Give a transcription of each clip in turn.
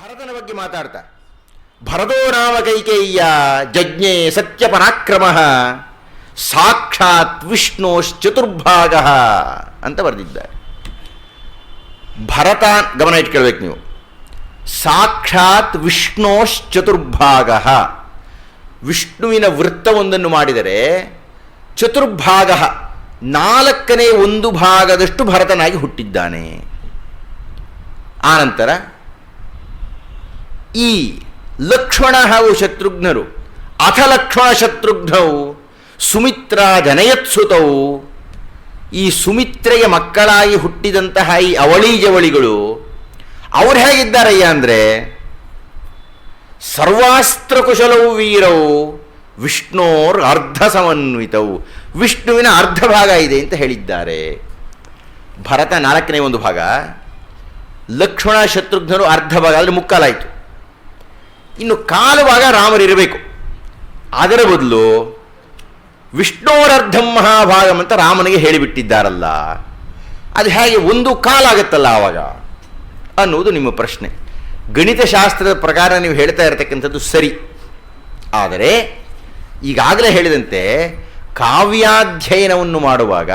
ಭರತನ ಬಗ್ಗೆ ಮಾತಾಡ್ತಾ. ಭರತೋ ನಾಮ ಕೈಕೇಯ್ಯ, ಜಜ್ಞೆ ಸತ್ಯ ಪರಾಕ್ರಮ ಸಾಕ್ಷಾತ್ ವಿಷ್ಣೋಶ್ಚತುರ್ಭಾಗ ಅಂತ ಬರೆದಿದ್ದಾರೆ. ಭರತ, ಗಮನ ಇಟ್ಕೊಳ್ಬೇಕು ನೀವು. ಸಾಕ್ಷಾತ್ ವಿಷ್ಣೋಶ್ಚತುರ್ಭಾಗ. ವಿಷ್ಣುವಿನ ವೃತ್ತವೊಂದನ್ನು ಮಾಡಿದರೆ ಚತುರ್ಭಾಗ, ನಾಲ್ಕನೇ ಒಂದು ಭಾಗದಷ್ಟು ಭರತನಾಗಿ ಹುಟ್ಟಿದ್ದಾನೆ. ಆನಂತರ ಈ ಲಕ್ಷ್ಮಣ ಹಾಗೂ ಶತ್ರುಘ್ನರು ಅಥ ಲಕ್ಷ್ಮಣ ಶತ್ರುಘ್ನವು, ಸುಮಿತ್ರ ಜನಯತ್ಸುತವು ಈ ಸುಮಿತ್ರೆಯ ಮಕ್ಕಳಾಗಿ ಹುಟ್ಟಿದಂತಹ ಈ ಅವಳಿ ಜವಳಿಗಳು ಅವ್ರು ಹೇಗಿದ್ದಾರಯ್ಯ ಅಂದರೆ ಸರ್ವಾಸ್ತ್ರ ಕುಶಲವು ವೀರವು ವಿಷ್ಣೋರ್ ಅರ್ಧ ಸಮನ್ವಿತವು ವಿಷ್ಣುವಿನ ಅರ್ಧ ಭಾಗ ಇದೆ ಅಂತ ಹೇಳಿದ್ದಾರೆ. ಭರತ ನಾಲ್ಕನೇ ಒಂದು ಭಾಗ. ಲಕ್ಷ್ಮಣ ಶತ್ರುಘ್ನರು ಅರ್ಧ ಭಾಗ ಅಂದರೆ ಮುಕ್ಕಾಲಾಯಿತು. ಇನ್ನು ಕಾಲುವಾಗ ರಾಮರಿರಬೇಕು ಅದರ ಬದಲು ವಿಷ್ಣೋರರ್ಧಂ ಮಹಾಭಾಗಂ ಅಂತ ರಾಮನಿಗೆ ಹೇಳಿಬಿಟ್ಟಿದ್ದಾರಲ್ಲ, ಅದು ಹೇಗೆ ಒಂದು ಕಾಲಾಗತ್ತಲ್ಲ ಆವಾಗ? ಅನ್ನುವುದು ನಿಮ್ಮ ಪ್ರಶ್ನೆ. ಗಣಿತಶಾಸ್ತ್ರದ ಪ್ರಕಾರ ನೀವು ಹೇಳ್ತಾ ಇರತಕ್ಕಂಥದ್ದು ಸರಿ. ಆದರೆ ಈಗಾಗಲೇ ಹೇಳಿದಂತೆ ಕಾವ್ಯಾಧ್ಯಯನವನ್ನು ಮಾಡುವಾಗ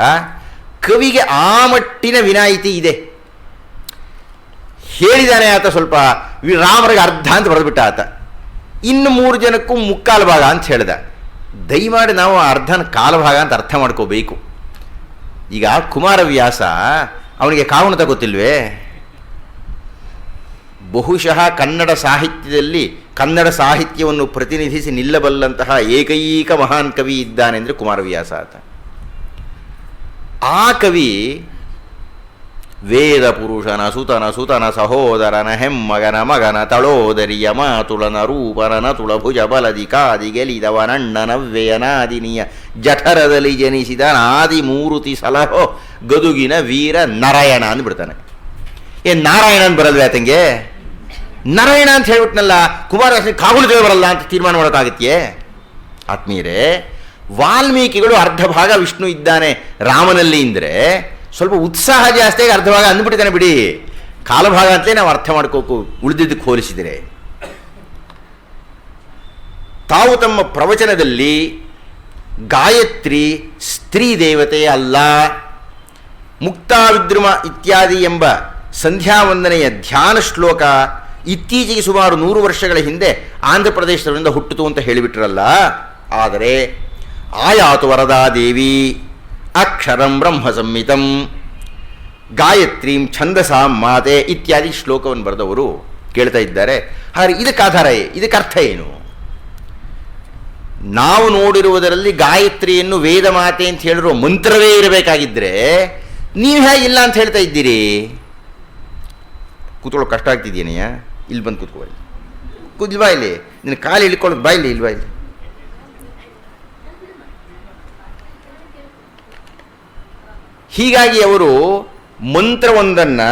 ಕವಿಗೆ ಆ ಮಟ್ಟಿನ ವಿನಾಯಿತಿ ಇದೆ. ಹೇಳಿದಾನೆ ಆತ ಸ್ವಲ್ಪ ರಾಮರಿಗೆ ಅರ್ಧ ಅಂತ ಬರೆದ್ಬಿಟ್ಟ ಆತ. ಇನ್ನು ಮೂರು ಜನಕ್ಕೂ ಮುಕ್ಕಾಲು ಭಾಗ ಅಂತ ಹೇಳ್ದ. ದಯಮಾಡಿ ನಾವು ಅರ್ಧನ ಕಾಲು ಭಾಗ ಅಂತ ಅರ್ಥ ಮಾಡ್ಕೋಬೇಕು. ಈಗ ಕುಮಾರವ್ಯಾಸ ಅವನಿಗೆ ಕಾವಣತ ಗೊತ್ತಿಲ್ವೇ? ಬಹುಶಃ ಕನ್ನಡ ಸಾಹಿತ್ಯದಲ್ಲಿ ಕನ್ನಡ ಸಾಹಿತ್ಯವನ್ನು ಪ್ರತಿನಿಧಿಸಿ ನಿಲ್ಲಬಲ್ಲಂತಹ ಏಕೈಕ ಮಹಾನ್ ಕವಿ ಇದ್ದಾನೆ ಅಂದರೆ ಕುಮಾರವ್ಯಾಸ ಆತ. ಆ ಕವಿ ವೇದ ಪುರುಷನ ಸುತನ ಸುತನ ಸಹೋದರನ ಹೆಮ್ಮಗನ ಮಗನ ತಳೋದರಿಯ ಮಾತುಳನ ರೂಪನ ತುಳಭುಜ ಬಲದಿ ಕಾದಿ ಗೆಲಿದವನಣ್ಣನವ್ಯಯನಾದಿನಿಯ ಜಠರದಲ್ಲಿ ಜನಿಸಿದ ನಾದಿ ಮೂರುತಿ ಸಲಹೋ ಗದುಗಿನ ವೀರ ನಾರಾಯಣ ಅಂದ್ಬಿಡ್ತಾನೆ ಏ ನಾರಾಯಣ ಅಂತ ಬರಲ್ವೇ ಆತಂಗೆ? ನಾರಾಯಣ ಅಂತ ಹೇಳ್ಬಿಟ್ನಲ್ಲ ಕುಮಾರಸ್ವಾಮಿ ಕಾಗುಲು ಬರಲ್ಲ ಅಂತ ತೀರ್ಮಾನ ಮಾಡೋಕ್ಕಾಗತ್ತೆಯೇ ಆತ್ಮೀಯರೇ, ವಾಲ್ಮೀಕಿಗಳು ಅರ್ಧ ಭಾಗ ವಿಷ್ಣು ಇದ್ದಾನೆ ರಾಮನಲ್ಲಿ ಅಂದರೆ ಸ್ವಲ್ಪ ಉತ್ಸಾಹ ಜಾಸ್ತಿಯಾಗಿ ಅರ್ಧ ಭಾಗ ಅಂದ್ಬಿಟ್ಟಿದ್ದಾನೆ ಬಿಡಿ. ಕಾಲಭಾಗ ಅಂತಲೇ ನಾವು ಅರ್ಥ ಮಾಡ್ಕೋಕು ಉಳಿದಿದ್ದಕ್ಕೆ ಹೋಲಿಸಿದರೆ. ತಾವು ತಮ್ಮ ಪ್ರವಚನದಲ್ಲಿ ಗಾಯತ್ರಿ ಸ್ತ್ರೀ ದೇವತೆ ಅಲ್ಲ, ಮುಕ್ತಾವಿದ್ರುಮ ಇತ್ಯಾದಿ ಎಂಬ ಸಂಧ್ಯಾವಂದನೆಯ ಧ್ಯಾನ ಶ್ಲೋಕ ಇತ್ತೀಚೆಗೆ ಸುಮಾರು ನೂರು ವರ್ಷಗಳ ಹಿಂದೆ ಆಂಧ್ರ ಪ್ರದೇಶದವರಿಂದ ಹುಟ್ಟಿತು ಅಂತ ಹೇಳಿಬಿಟ್ರಲ್ಲ. ಆದರೆ ಆಯಾತು ವರದಾದೇವಿ. ಅಕ್ಷರಂ ಬ್ರಹ್ಮ ಸಂಹಿತಂ ಗಾಯತ್ರೀಂ ಛಂದಸಾ ಮಾತೆ ಇತ್ಯಾದಿ ಶ್ಲೋಕವನ್ನು ಬರೆದವರು ಕೇಳ್ತಾ ಇದ್ದಾರೆ. ಹಾಗೆ ಇದಕ್ಕೆ ಆಧಾರ ಇದಕ್ಕೆ ಅರ್ಥ ಏನು? ನಾವು ನೋಡಿರುವುದರಲ್ಲಿ ಗಾಯತ್ರಿಯನ್ನು ವೇದ ಮಾತೆ ಅಂತ ಹೇಳಿರುವ ಮಂತ್ರವೇ ಇರಬೇಕಾಗಿದ್ದರೆ ನೀವು ಹೇಗಿಲ್ಲ ಅಂತ ಹೇಳ್ತಾ ಇದ್ದೀರಿ. ಕೂತ್ಕೊಳ್ಳೋ ಕಷ್ಟ ಆಗ್ತಿದ್ದೀನಯ್ಯ ಇಲ್ಲಿ ಬಂದು ಕೂತ್ಕೋ ಕೂದ್ಲು ಬಾಯಿಲಿ ಇಲ್ಲಿ ನಿನ್ನ ಕಾಲು ಇಳ್ಕೊಳ್ಳೋದು ಬಾ ಇಲ್ಲಿ ಇಲ್ವಾ ಇಲ್ಲಿ. ಹೀಗಾಗಿ ಅವರು ಮಂತ್ರವೊಂದನ್ನು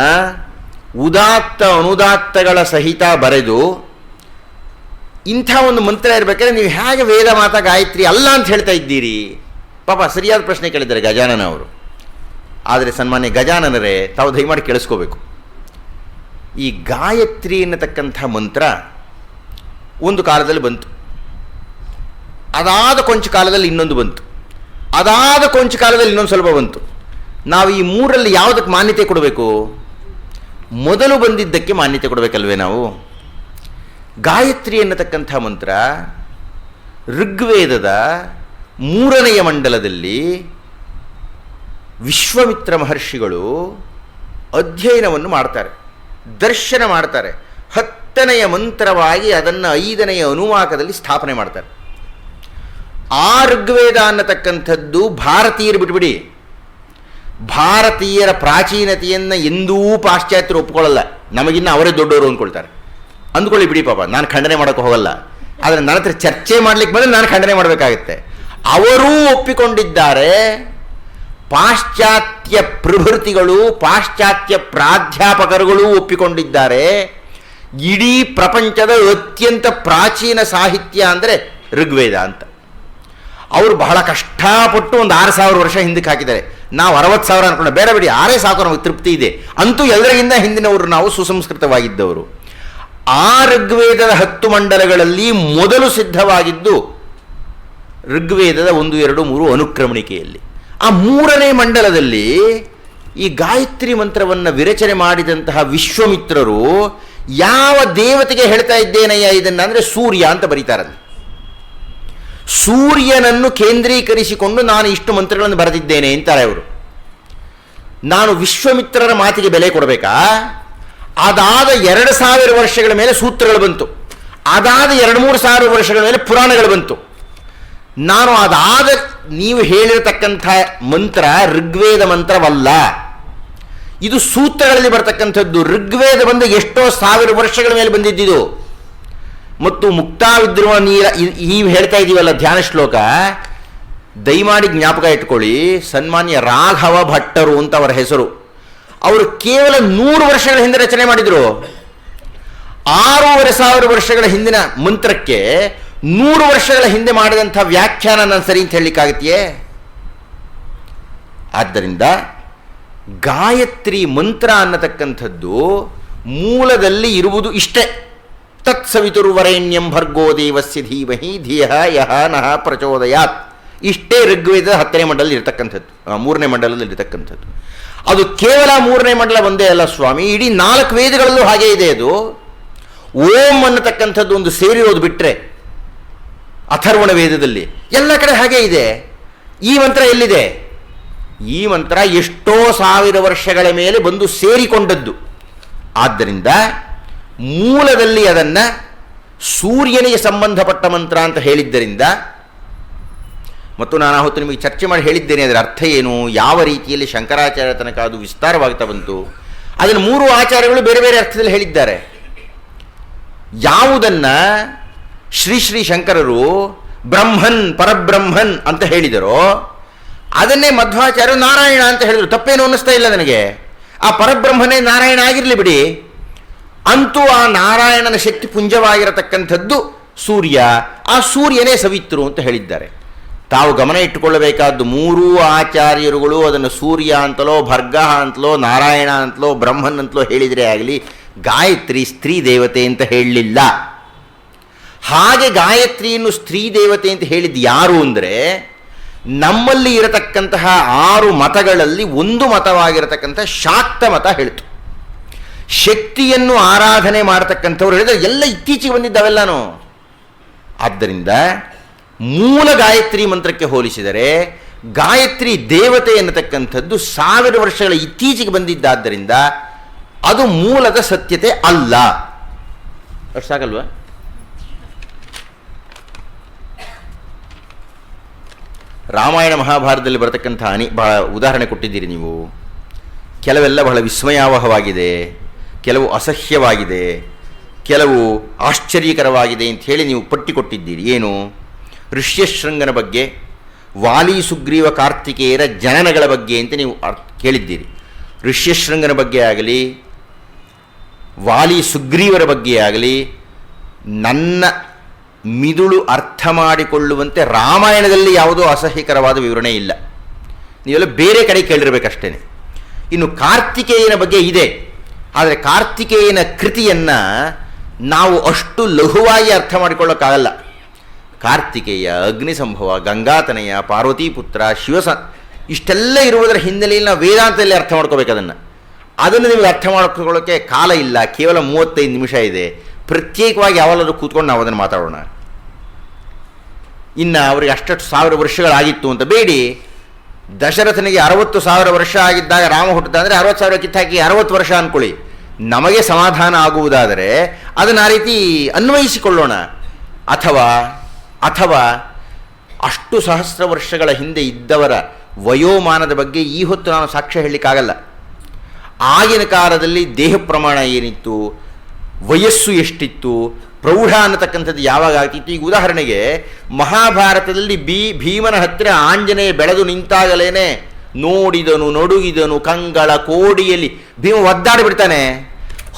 ಉದಾತ್ತ ಅನುದಾತ್ತಗಳ ಸಹಿತ ಬರೆದು ಇಂಥ ಒಂದು ಮಂತ್ರ ಇರಬೇಕಾದ್ರೆ ನೀವು ಹೇಗೆ ವೇದ ಮಾತಾ ಗಾಯತ್ರಿ ಅಲ್ಲ ಅಂತ ಹೇಳ್ತಾ ಇದ್ದೀರಿ. ಪಾಪ ಸರಿಯಾದ ಪ್ರಶ್ನೆ ಕೇಳಿದ್ದಾರೆ ಗಜಾನನ ಅವರು ಆದರೆ ಸನ್ಮಾನ್ಯ ಗಜಾನನರೇ, ತಾವು ದಯಮಾಡಿ ಕೇಳಿಸ್ಕೋಬೇಕು. ಈ ಗಾಯತ್ರಿ ಎನ್ನತಕ್ಕಂಥ ಮಂತ್ರ ಒಂದು ಕಾಲದಲ್ಲಿ ಬಂತು. ಅದಾದ ಕೊಂಚ ಕಾಲದಲ್ಲಿ ಇನ್ನೊಂದು ಬಂತು. ಅದಾದ ಕೊಂಚ ಕಾಲದಲ್ಲಿ ಇನ್ನೊಂದು ಸ್ವಲ್ಪ ಬಂತು. ನಾವು ಈ ಮೂರಲ್ಲಿ ಯಾವುದಕ್ಕೆ ಮಾನ್ಯತೆ ಕೊಡಬೇಕು? ಮೊದಲು ಬಂದಿದ್ದಕ್ಕೆ ಮಾನ್ಯತೆ ಕೊಡಬೇಕಲ್ವೇ ನಾವು? ಗಾಯತ್ರಿ ಎನ್ನತಕ್ಕಂಥ ಮಂತ್ರ, ಋಗ್ವೇದದ ಮೂರನೆಯ ಮಂಡಲದಲ್ಲಿ ವಿಶ್ವಮಿತ್ರ ಮಹರ್ಷಿಗಳು ಅಧ್ಯಯನವನ್ನು ಮಾಡ್ತಾರೆ, ದರ್ಶನ ಮಾಡ್ತಾರೆ. ಹತ್ತನೆಯ ಮಂತ್ರವಾಗಿ ಅದನ್ನು ಐದನೆಯ ಅನುವಾಕದಲ್ಲಿ ಸ್ಥಾಪನೆ ಮಾಡ್ತಾರೆ. ಆ ಋಗ್ವೇದ ಅನ್ನತಕ್ಕಂಥದ್ದು ಭಾರತೀಯರು ಬಿಟ್ಬಿಡಿ. ಭಾರತೀಯರ ಪ್ರಾಚೀನತೆಯನ್ನು ಎಂದೂ ಪಾಶ್ಚಾತ್ಯರು ಒಪ್ಕೊಳ್ಳಲ್ಲ. ನಮಗಿನ್ನ ಅವರೇ ದೊಡ್ಡವರು ಅಂದ್ಕೊಳ್ತಾರೆ. ಅಂದ್ಕೊಳ್ಳಿ ಬಿಡಿ ಪಾಪ, ನಾನು ಖಂಡನೆ ಮಾಡೋಕೆ ಹೋಗಲ್ಲ. ಆದರೆ ನನ್ನ ಹತ್ರ ಚರ್ಚೆ ಮಾಡ್ಲಿಕ್ಕೆ ಬಂದರೆ ನಾನು ಖಂಡನೆ ಮಾಡಬೇಕಾಗುತ್ತೆ. ಅವರೂ ಒಪ್ಪಿಕೊಂಡಿದ್ದಾರೆ. ಪಾಶ್ಚಾತ್ಯ ಪ್ರಭೃತಿಗಳು, ಪಾಶ್ಚಾತ್ಯ ಪ್ರಾಧ್ಯಾಪಕರುಗಳು ಒಪ್ಪಿಕೊಂಡಿದ್ದಾರೆ. ಇಡೀ ಪ್ರಪಂಚದ ಅತ್ಯಂತ ಪ್ರಾಚೀನ ಸಾಹಿತ್ಯ ಅಂದರೆ ಋಗ್ವೇದ ಅಂತ. ಅವರು ಬಹಳ ಕಷ್ಟಪಟ್ಟು ಒಂದು ಆರು ಸಾವಿರ ವರ್ಷ ಹಿಂದಕ್ಕೆ ಹಾಕಿದ್ದಾರೆ. ನಾವು ಅರವತ್ತು ಸಾವಿರ ಅನ್ಕೊಂಡು. ಬೇರೆ ಬಿಡಿ, ಆರೇ ಸಾಕು ನಮಗೆ ತೃಪ್ತಿ ಇದೆ. ಅಂತೂ ಎಲ್ಲರಿಗಿಂತ ಹಿಂದಿನವರು ನಾವು ಸುಸಂಸ್ಕೃತವಾಗಿದ್ದವರು. ಆ ಋಗ್ವೇದದ ಹತ್ತು ಮಂಡಲಗಳಲ್ಲಿ ಮೊದಲು ಸಿದ್ಧವಾಗಿದ್ದು ಋಗ್ವೇದದ ಒಂದು, ಎರಡು, ಮೂರು ಅನುಕ್ರಮಣಿಕೆಯಲ್ಲಿ. ಆ ಮೂರನೇ ಮಂಡಲದಲ್ಲಿ ಈ ಗಾಯತ್ರಿ ಮಂತ್ರವನ್ನು ವಿರಚನೆ ಮಾಡಿದಂತಹ ವಿಶ್ವಮಿತ್ರರು ಯಾವ ದೇವತೆಗೆ ಹೇಳ್ತಾ ಇದ್ದೇನಯ್ಯ ಇದನ್ನು ಅಂದರೆ ಸೂರ್ಯ ಅಂತ ಬರೀತಾರಲ್ಲಿ ಸೂರ್ಯನನ್ನು ಕೇಂದ್ರೀಕರಿಸಿಕೊಂಡು ನಾನು ಇಷ್ಟು ಮಂತ್ರಗಳನ್ನು ಬರೆದಿದ್ದೇನೆ ಅಂತಾರೆ ಅವರು. ನಾನು ವಿಶ್ವಮಿತ್ರರ ಮಾತಿಗೆ ಬೆಲೆ ಕೊಡಬೇಕಾ? ಅದಾದ ಎರಡು ಸಾವಿರ ವರ್ಷಗಳ ಮೇಲೆ ಸೂತ್ರಗಳು ಬಂತು. ಅದಾದ ಎರಡು ಮೂರು ಸಾವಿರ ವರ್ಷಗಳ ಮೇಲೆ ಪುರಾಣಗಳು ಬಂತು. ನಾನು ಅದಾದ ನೀವು ಹೇಳಿರತಕ್ಕಂಥ ಮಂತ್ರ ಋಗ್ವೇದ ಮಂತ್ರವಲ್ಲ. ಇದು ಸೂತ್ರಗಳಲ್ಲಿ ಬರತಕ್ಕಂಥದ್ದು. ಋಗ್ವೇದ ಬಂದು ಎಷ್ಟೋ ಸಾವಿರ ವರ್ಷಗಳ ಮೇಲೆ ಬಂದಿದ್ದಿದು. ಮತ್ತು ಮುಕ್ತಾವಿದ್ರುವ ನೀರ ಈ ಹೇಳ್ತಾ ಇದ್ದೀವಲ್ಲ ಧ್ಯಾನ ಶ್ಲೋಕ, ದಯಮಾಡಿ ಜ್ಞಾಪಕ ಇಟ್ಕೊಳ್ಳಿ, ಸನ್ಮಾನ್ಯ ರಾಘವ ಭಟ್ಟರು ಅಂತ ಅವರ ಹೆಸರು. ಅವರು ಕೇವಲ ನೂರು ವರ್ಷಗಳ ಹಿಂದೆ ರಚನೆ ಮಾಡಿದರು. ಆರೂವರೆ ಸಾವಿರ ವರ್ಷಗಳ ಹಿಂದಿನ ಮಂತ್ರಕ್ಕೆ ನೂರು ವರ್ಷಗಳ ಹಿಂದೆ ಮಾಡಿದಂಥ ವ್ಯಾಖ್ಯಾನ ನಾನು ಸರಿ ಅಂತ ಹೇಳಲಿಕ್ಕಾಗತ್ತೆಯೇ ಆದ್ದರಿಂದ ಗಾಯತ್ರಿ ಮಂತ್ರ ಅನ್ನತಕ್ಕಂಥದ್ದು ಮೂಲದಲ್ಲಿ ಇರುವುದು ಇಷ್ಟೇ. ತತ್ಸವಿತುರ್ವರೆಣ್ಯಂ ಭರ್ಗೋ ದೇವಸ್ಯ ಧೀಮಹಿ ಧಿಯ ಯಹ ನಹ ಪ್ರಚೋದಯಾತ್. ಇಷ್ಟೇ ಋಗ್ವೇದ ಹತ್ತನೇ ಮಂಡಲದಲ್ಲಿ ಇರತಕ್ಕಂಥದ್ದು. ಮೂರನೇ ಮಂಡಲದಲ್ಲಿ ಇರತಕ್ಕಂಥದ್ದು. ಅದು ಕೇವಲ ಮೂರನೇ ಮಂಡಲ ಒಂದೇ ಅಲ್ಲ ಸ್ವಾಮಿ, ಇಡೀ ನಾಲ್ಕು ವೇದಗಳಲ್ಲೂ ಹಾಗೆ ಇದೆ ಅದು. ಓಂ ಅನ್ನತಕ್ಕಂಥದ್ದು ಒಂದು ಸೇರಿರೋದು ಬಿಟ್ಟರೆ ಅಥರ್ವಣ ವೇದದಲ್ಲಿ ಎಲ್ಲ ಕಡೆ ಹಾಗೆ ಇದೆ. ಈ ಮಂತ್ರ ಎಲ್ಲಿದೆ? ಈ ಮಂತ್ರ ಎಷ್ಟೋ ಸಾವಿರ ವರ್ಷಗಳ ಮೇಲೆ ಬಂದು ಸೇರಿಕೊಂಡದ್ದು. ಆದ್ದರಿಂದ ಮೂಲದಲ್ಲಿ ಅದನ್ನು ಸೂರ್ಯನಿಗೆ ಸಂಬಂಧಪಟ್ಟ ಮಂತ್ರ ಅಂತ ಹೇಳಿದ್ದರಿಂದ, ಮತ್ತು ನಾನು ಹೊತ್ತು ನಿಮಗೆ ಚರ್ಚೆ ಮಾಡಿ ಹೇಳಿದ್ದೇನೆ, ಅದರ ಅರ್ಥ ಏನು, ಯಾವ ರೀತಿಯಲ್ಲಿ ಶಂಕರಾಚಾರ್ಯ ತನಕ ಅದು ವಿಸ್ತಾರವಾಗ್ತಾ ಬಂತು, ಅದನ್ನು ಮೂರು ಆಚಾರ್ಯಗಳು ಬೇರೆ ಬೇರೆ ಅರ್ಥದಲ್ಲಿ ಹೇಳಿದ್ದಾರೆ. ಯಾವುದನ್ನು ಶ್ರೀ ಶ್ರೀ ಶಂಕರರು ಬ್ರಹ್ಮನ್ ಪರಬ್ರಹ್ಮನ್ ಅಂತ ಹೇಳಿದರೋ, ಅದನ್ನೇ ಮಧ್ವಾಚಾರ್ಯರು ನಾರಾಯಣ ಅಂತ ಹೇಳಿದರು. ತಪ್ಪೇನು ಅನ್ನಿಸ್ತಾ ಇಲ್ಲ ನನಗೆ. ಆ ಪರಬ್ರಹ್ಮನೇ ನಾರಾಯಣ ಆಗಿರಲಿ ಬಿಡಿ. ಅಂತೂ ಆ ನಾರಾಯಣನ ಶಕ್ತಿ ಪುಂಜವಾಗಿರತಕ್ಕಂಥದ್ದು ಸೂರ್ಯ. ಆ ಸೂರ್ಯನೇ ಸವಿತ್ರು ಅಂತ ಹೇಳಿದ್ದಾರೆ. ತಾವು ಗಮನ ಇಟ್ಟುಕೊಳ್ಳಬೇಕಾದ್ದು ಮೂರೂ ಆಚಾರ್ಯರುಗಳು ಅದನ್ನು ಸೂರ್ಯ ಅಂತಲೋ, ಭರ್ಗ ಅಂತಲೋ, ನಾರಾಯಣ ಅಂತಲೋ, ಬ್ರಹ್ಮನ್ ಅಂತಲೋ ಹೇಳಿದರೆ ಆಗಲಿ, ಗಾಯತ್ರಿ ಸ್ತ್ರೀ ದೇವತೆ ಅಂತ ಹೇಳಲಿಲ್ಲ. ಹಾಗೆ ಗಾಯತ್ರಿಯನ್ನು ಸ್ತ್ರೀ ದೇವತೆ ಅಂತ ಹೇಳಿದ್ದು ಯಾರು ಅಂದರೆ, ನಮ್ಮಲ್ಲಿ ಇರತಕ್ಕಂತಹ ಆರು ಮತಗಳಲ್ಲಿ ಒಂದು ಮತವಾಗಿರತಕ್ಕಂಥ ಶಾಕ್ತ ಮತ ಹೇಳ್ತು. ಶಕ್ತಿಯನ್ನು ಆರಾಧನೆ ಮಾಡತಕ್ಕಂಥವ್ರು ಹೇಳಿದ್ರೆ ಎಲ್ಲ ಇತ್ತೀಚೆಗೆ ಬಂದಿದ್ದಾವೆಲ್ಲಾನು. ಆದ್ದರಿಂದ ಮೂಲ ಗಾಯತ್ರಿ ಮಂತ್ರಕ್ಕೆ ಹೋಲಿಸಿದರೆ ಗಾಯತ್ರಿ ದೇವತೆ ಎನ್ನತಕ್ಕಂಥದ್ದು ಸಾವಿರ ವರ್ಷಗಳ ಇತ್ತೀಚೆಗೆ ಬಂದಿದ್ದಾದ್ದರಿಂದ ಅದು ಮೂಲದ ಸತ್ಯತೆ ಅಲ್ಲ. ಅಷ್ಟು ರಾಮಾಯಣ ಮಹಾಭಾರತದಲ್ಲಿ ಬರತಕ್ಕಂಥ ಅನಿ ಬಹಳ ಉದಾಹರಣೆ ಕೊಟ್ಟಿದ್ದೀರಿ ನೀವು. ಕೆಲವೆಲ್ಲ ಬಹಳ ವಿಸ್ಮಯಾವಹವಾಗಿದೆ. ಕೆಲವು ಅಸಹ್ಯವಾಗಿದೆ, ಕೆಲವು ಆಶ್ಚರ್ಯಕರವಾಗಿದೆ ಅಂತ ಹೇಳಿ ನೀವು ಪಟ್ಟಿ ಕೊಟ್ಟಿದ್ದೀರಿ. ಏನು? ಋಷ್ಯಶೃಂಗನ ಬಗ್ಗೆ, ವಾಲಿ ಸುಗ್ರೀವ ಕಾರ್ತಿಕೇಯರ ಜನನಗಳ ಬಗ್ಗೆ ಅಂತ ನೀವು ಕೇಳಿದ್ದೀರಿ. ಋಷ್ಯಶೃಂಗನ ಬಗ್ಗೆ ಆಗಲಿ, ವಾಲಿ ಸುಗ್ರೀವರ ಬಗ್ಗೆ ಆಗಲಿ, ನನ್ನ ಮಿದುಳು ಅರ್ಥ ಮಾಡಿಕೊಳ್ಳುವಂತೆ ರಾಮಾಯಣದಲ್ಲಿ ಯಾವುದೋ ಅಸಹ್ಯಕರವಾದ ವಿವರಣೆ ಇಲ್ಲ. ನೀವೆಲ್ಲ ಬೇರೆ ಕಡೆ ಕೇಳಿರಬೇಕಷ್ಟೇ ಇನ್ನು ಕಾರ್ತಿಕೇಯನ ಬಗ್ಗೆ ಇದೆ. ಆದರೆ ಕಾರ್ತಿಕೇಯನ ಕೃತಿಯನ್ನು ನಾವು ಅಷ್ಟು ಲಘುವಾಗಿ ಅರ್ಥ ಮಾಡಿಕೊಳ್ಳೋಕ್ಕಾಗಲ್ಲ. ಕಾರ್ತಿಕೇಯ ಅಗ್ನಿ ಸಂಭವ ಗಂಗಾತನಯ, ಪಾರ್ವತೀಪುತ್ರ, ಶಿವಸ ಇಷ್ಟೆಲ್ಲ ಇರುವುದರ ಹಿನ್ನೆಲೆಯಲ್ಲಿ ನಾವು ವೇದಾಂತದಲ್ಲಿ ಅರ್ಥ ಮಾಡ್ಕೋಬೇಕು ಅದನ್ನು. ಅದನ್ನು ನಿಮಗೆ ಅರ್ಥ ಮಾಡ್ಕೊಳ್ಳೋಕ್ಕೆ ಕಾಲ ಇಲ್ಲ, ಕೇವಲ ಮೂವತ್ತೈದು ನಿಮಿಷ ಇದೆ. ಪ್ರತ್ಯೇಕವಾಗಿ ಯಾವಲಾದರೂ ಕೂತ್ಕೊಂಡು ನಾವು ಅದನ್ನು ಮಾತಾಡೋಣ. ಇನ್ನು ಅವರಿಗೆ ಅಷ್ಟಷ್ಟು ಸಾವಿರ ವರ್ಷಗಳಾಗಿತ್ತು ಅಂತ ಬೇಡಿ. ದಶರಥನಿಗೆ ಅರವತ್ತು ಸಾವಿರ ವರ್ಷ ಆಗಿದ್ದಾಗ ರಾಮ ಹುಟ್ಟಿದ ಅಂದರೆ ಅರವತ್ತು ಸಾವಿರ ಕಿತ್ತಾಕಿ ಅರವತ್ತು ವರ್ಷ ಅಂದ್ಕೊಳ್ಳಿ ನಮಗೆ ಸಮಾಧಾನ ಆಗುವುದಾದರೆ ಅದನ್ನು ಆ ರೀತಿ ಅನ್ವಯಿಸಿಕೊಳ್ಳೋಣ. ಅಥವಾ ಅಥವಾ ಅಷ್ಟು ಸಹಸ್ರ ವರ್ಷಗಳ ಹಿಂದೆ ಇದ್ದವರ ವಯೋಮಾನದ ಬಗ್ಗೆ ಈ ಹೊತ್ತು ನಾನು ಸಾಕ್ಷ್ಯ ಹೇಳಲಿಕ್ಕಾಗಲ್ಲ. ಆಗಿನ ಕಾಲದಲ್ಲಿ ದೇಹ ಪ್ರಮಾಣ ಏನಿತ್ತು, ವಯಸ್ಸು ಎಷ್ಟಿತ್ತು ಪ್ರೌಢ ಅನ್ನತಕ್ಕಂಥದ್ದು ಯಾವಾಗ ಆಗ್ತಿತ್ತು? ಈಗ ಉದಾಹರಣೆಗೆ, ಮಹಾಭಾರತದಲ್ಲಿ ಬಿ, ಭೀಮನ ಹತ್ತಿರ ಆಂಜನೇಯ ಬೆಳೆದು ನಿಂತಾಗಲೇನೆ, ನೋಡಿದನು, ನಡುಗಿದನು, ಕಂಗಳ ಕೋಡಿಯಲ್ಲಿ ಭೀಮ ಒದ್ದಾಡಿಬಿಡ್ತಾನೆ.